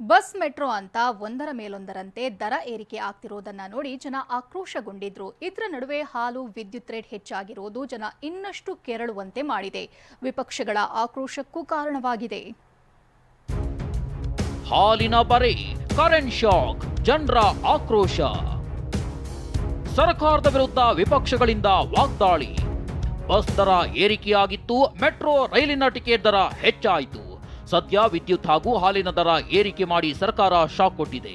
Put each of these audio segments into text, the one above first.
Bus metro ಅಂತ ಒಂದರ ಮೇಲೊಂದರಂತೆ ದರ ಏರಿಕೆ ಆಗ್ತಿರೋದನ್ನ ನೋಡಿ ಜನ ಆಕ್ರೋಶಗೊಂಡಿದ್ರು. ಇದರ ನಡುವೆ ಹಾಲು, ವಿದ್ಯುತ್ ರೇಟ್ ಹೆಚ್ಚಾಗಿರೋದು ಜನ ಇನ್ನಷ್ಟು ಕೆರಳುವಂತೆ ಮಾಡಿದೆ. ವಿಪಕ್ಷಗಳ ಆಕ್ರೋಶಕ್ಕೂ ಕಾರಣವಾಗಿದೆ. ಹಾಲಿನ ಬರೆ ಕರೆಂಟ್ ಶಾಕ್, ಜನರ ಆಕ್ರೋಶ. ಸರ್ಕಾರದ ವಿರುದ್ಧ ವಿಪಕ್ಷಗಳಿಂದ ವಾಗ್ದಾಳಿ. ಬಸ್ ದರ ಏರಿಕೆಯಾಗಿತ್ತು, ಮೆಟ್ರೋ ರೈಲಿನ ಟಿಕೆಟ್ ದರ ಹೆಚ್ಚಾಯಿತು. ಸದ್ಯ ವಿದ್ಯುತ್ ಹಾಗೂ ಹಾಲಿನ ದರ ಏರಿಕೆ ಮಾಡಿ ಸರ್ಕಾರ ಶಾಕ್ ಕೊಟ್ಟಿದೆ.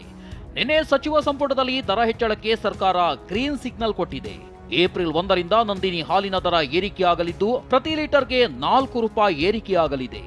ನಿನ್ನೆ ಸಚಿವ ಸಂಪುಟದಲ್ಲಿ ದರ ಹೆಚ್ಚಳಕ್ಕೆ ಸರ್ಕಾರ ಗ್ರೀನ್ ಸಿಗ್ನಲ್ ಕೊಟ್ಟಿದೆ. ಏಪ್ರಿಲ್ ಒಂದರಿಂದ ನಂದಿನಿ ಹಾಲಿನ ದರ ಏರಿಕೆಯಾಗಲಿದ್ದು, ಪ್ರತಿ ಲೀಟರ್ಗೆ ನಾಲ್ಕು ರೂಪಾಯಿ ಏರಿಕೆಯಾಗಲಿದೆ.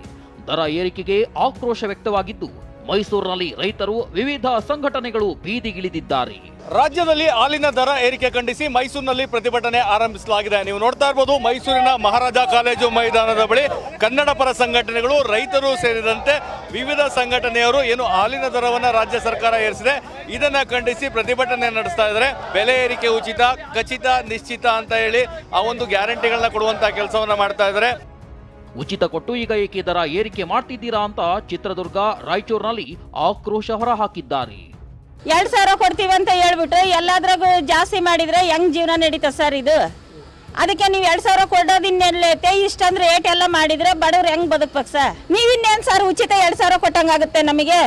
ದರ ಏರಿಕೆಗೆ ಆಕ್ರೋಶ ವ್ಯಕ್ತವಾಗಿದ್ದು ಮೈಸೂರಿನಲ್ಲಿ ರೈತರು ವಿವಿಧ ಸಂಘಟನೆಗಳು ಬೀದಿಗಿಳಿದಿದ್ದಾರೆ. ರಾಜ್ಯದಲ್ಲಿ ಹಾಲಿನ ದರ ಏರಿಕೆ ಖಂಡಿಸಿ ಮೈಸೂರಿನಲ್ಲಿ ಪ್ರತಿಭಟನೆ ಆರಂಭಿಸಲಾಗಿದೆ. ನೀವು ನೋಡ್ತಾ ಇರ್ಬೋದು ಮೈಸೂರಿನ ಮಹಾರಾಜ ಕಾಲೇಜು ಮೈದಾನದ ಬಳಿ ಕನ್ನಡ ಪರ ಸಂಘಟನೆಗಳು ರೈತರು ಸೇರಿದಂತೆ ವಿವಿಧ ಸಂಘಟನೆಯವರು ಏನು ಹಾಲಿನ ದರವನ್ನು ರಾಜ್ಯ ಸರ್ಕಾರ ಏರಿಸಿದೆ, ಇದನ್ನ ಖಂಡಿಸಿ ಪ್ರತಿಭಟನೆ ನಡೆಸ್ತಾ ಇದ್ದಾರೆ. ಬೆಲೆ ಏರಿಕೆ ಉಚಿತ, ಖಚಿತ, ನಿಶ್ಚಿತ ಅಂತ ಹೇಳಿ ಆ ಒಂದು ಗ್ಯಾರಂಟಿಗಳನ್ನ ಕೊಡುವಂತಹ ಕೆಲಸವನ್ನ ಮಾಡ್ತಾ ಇದ್ದಾರೆ. ಉಚಿತ ಕೊಟ್ಟು ಈಗ ಏಕೆ ದರ ಏರಿಕೆ ಮಾಡ್ತಿದ್ದೀರಾ ಅಂತ ಚಿತ್ರದುರ್ಗ ರಾಯಚೂರಿನಲ್ಲಿ ಆಕ್ರೋಶ ಹೊರಹಾಕಿದ್ದಾರೆ. ಎರಡ್ ಸಾವಿರ ಕೊಡ್ತೀವಿ ಅಂತ ಹೇಳ್ಬಿಟ್ಟು ಎಲ್ಲಾದ್ರಾಗೂ ಜಾಸ್ತಿ ಮಾಡಿದ್ರೆ ಹೆಂಗ್ ಜೀವನ ನಡೀತದೆ ಸರ್ ಇದು? ಅದಕ್ಕೆ ನೀವು ಎರಡ್ ಸಾವಿರ ಕೊಡೋದಿನ್ನೆಲ್ಲೈತೆ ಇಷ್ಟಂದ್ರೆ ರೇಟ್ ಎಲ್ಲ ಮಾಡಿದ್ರೆ ಬಡವ್ರು ಹೆಂಗ್ ಬದುಕ್ಬೇಕು ಸರ್? ನೀವಿನ್ನೇನು ಸರ್ ಉಚಿತ ಎರಡ್ ಸಾವಿರ ಕೊಟ್ಟಂಗಾಗುತ್ತೆ ನಮಗೆ?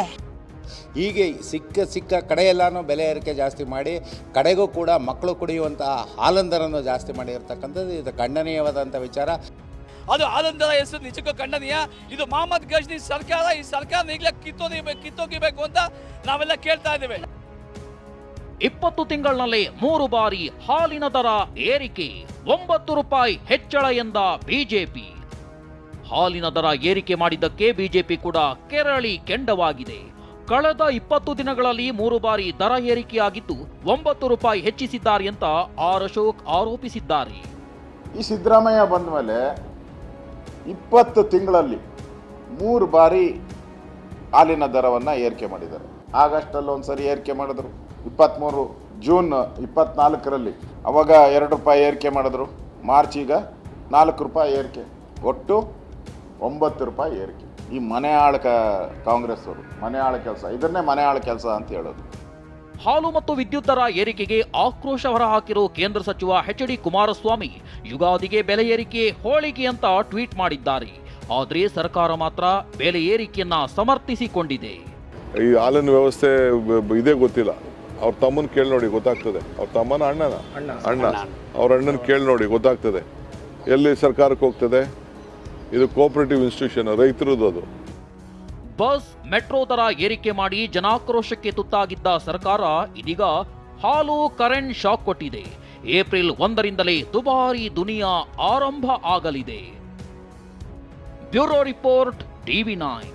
ಹೀಗೆ ಸಿಕ್ಕ ಸಿಕ್ಕ ಕಡೆ ಎಲ್ಲಾನು ಬೆಲೆ ಏರಿಕೆ ಜಾಸ್ತಿ ಮಾಡಿ ಕಡೆಗೂ ಕೂಡ ಮಕ್ಕಳು ಕುಡಿಯುವಂತಹ ಹಾಲಂದರನ್ನು ಜಾಸ್ತಿ ಮಾಡಿರ್ತಕ್ಕಂಥದ್ದು ಇದು ಖಂಡನೀಯವಾದಂಥ ವಿಚಾರ. ಅದು ಆನಂದರ ಹೆಸರು ನಿಜಕ್ಕೂ ಖಂಡನೀಯ. ಇದು ಮಹಮ್ಮದ್ ಗಜ್ನಿ ಸರ್ಕಾರ ಈ ಸರ್ಕಾರ ಈಗಲೇ ಕಿತ್ತೊಗಿಬೇಕು ಕಿತ್ತೋಗಿಬೇಕು ಅಂತ ನಾವೆಲ್ಲ ಕೇಳ್ತಾ ಇದ್ದೇವೆ. ಇಪ್ಪತ್ತು ತಿಂಗಳಿನಲ್ಲಿ ಮೂರು ಬಾರಿ ಹಾಲಿನ ದರ ಏರಿಕೆ ಒಂಬತ್ತು ರೂಪಾಯಿ ಹೆಚ್ಚಳ ಎಂದ ಬಿಜೆಪಿ. ಹಾಲಿನ ದರ ಏರಿಕೆ ಮಾಡಿದ್ದಕ್ಕೆ ಬಿಜೆಪಿ ಕೂಡ ಕೆರಳಿ ಕೆಂಡವಾಗಿದೆ. ಕಳೆದ ಇಪ್ಪತ್ತು ದಿನಗಳಲ್ಲಿ ಮೂರು ಬಾರಿ ದರ ಏರಿಕೆಯಾಗಿದ್ದು ಒಂಬತ್ತು ರೂಪಾಯಿ ಹೆಚ್ಚಿಸಿದ್ದಾರೆ ಅಂತ ಆರ್ ಅಶೋಕ್ ಆರೋಪಿಸಿದ್ದಾರೆ. ಈ ಸಿದ್ದರಾಮಯ್ಯ ಬಂದ ಮೇಲೆ ಇಪ್ಪತ್ತು ತಿಂಗಳಲ್ಲಿ ಮೂರು ಬಾರಿ ಹಾಲಿನ ದರವನ್ನು ಏರಿಕೆ ಮಾಡಿದ್ದಾರೆ. ಆಗಸ್ಟಲ್ಲಿ ಒಂದು ಸರಿ ಏರಿಕೆ ಮಾಡಿದ್ರು. ಇಪ್ಪತ್ತ್ಮೂರು ಜೂನ್ ಇಪ್ಪತ್ನಾಲ್ಕರಲ್ಲಿ ಅವಾಗ ಎರಡು ರೂಪಾಯಿ ಏರಿಕೆ ಮಾಡಿದ್ರು. ಮಾರ್ಚ್ ಈಗ ನಾಲ್ಕು ರೂಪಾಯಿ ಏರಿಕೆ. ಒಟ್ಟು ಒಂಬತ್ತು ರೂಪಾಯಿ ಏರಿಕೆ. ಈ ಮನೆ ಆಳ ಕಾಂಗ್ರೆಸ್ ಅವರು ಮನೆ ಆಳ ಕೆಲಸ, ಇದನ್ನೇ ಮನೆ ಆಳ ಕೆಲಸ ಅಂತ ಹೇಳೋದು. ಹಾಲು ಮತ್ತು ವಿದ್ಯುತ್ ದರ ಏರಿಕೆಗೆ ಆಕ್ರೋಶ ಹೊರಹಾಕಿರೋ ಕೇಂದ್ರ ಸಚಿವ ಎಚ್ ಡಿ ಕುಮಾರಸ್ವಾಮಿ ಯುಗಾದಿಗೆ ಬೆಲೆ ಏರಿಕೆ ಹೋಳಿಗೆ ಅಂತ ಟ್ವೀಟ್ ಮಾಡಿದ್ದಾರೆ. ಆದರೆ ಸರ್ಕಾರ ಮಾತ್ರ ಬೆಲೆ ಏರಿಕೆಯನ್ನ ಸಮರ್ಥಿಸಿಕೊಂಡಿದೆ. ಈ ಹಾಲಿನ ವ್ಯವಸ್ಥೆ ಇದೇ ಗೊತ್ತಿಲ್ಲ. ಅವ್ರ ತಮ್ಮನ ಕೇಳಿ ನೋಡಿ ಗೊತ್ತಾಗ್ತದೆ. ಅವ್ರ ತಮ್ಮನ ಅಣ್ಣನ? ಅಣ್ಣ. ಅವ್ರ ಅಣ್ಣನ ಕೇಳಿ ನೋಡಿ ಗೊತ್ತಾಗ್ತದೆ. ಎಲ್ಲಿ ಸರ್ಕಾರಕ್ಕೆ ಹೋಗ್ತದೆ? ಇದು ಕೋಆಪರೇಟಿವ್ ಇನ್ಸ್ಟಿಟ್ಯೂಷನ್ ರೈತರದ್ದು ಅದು. ಬಸ್, ಮೆಟ್ರೋ ದರ ಏರಿಕೆ ಮಾಡಿ ಜನಾಕ್ರೋಶಕ್ಕೆ ತುತ್ತಾಗಿದ್ದ ಸರ್ಕಾರ ಇದೀಗ ಹಾಲು ಕರೆಂಟ್ ಶಾಕ್ ಕೊಟ್ಟಿದೆ. ಏಪ್ರಿಲ್ ಒಂದರಿಂದಲೇ ದುಬಾರಿ ದುನಿಯಾ ಆರಂಭ ಆಗಲಿದೆ. Bureau report TV nine.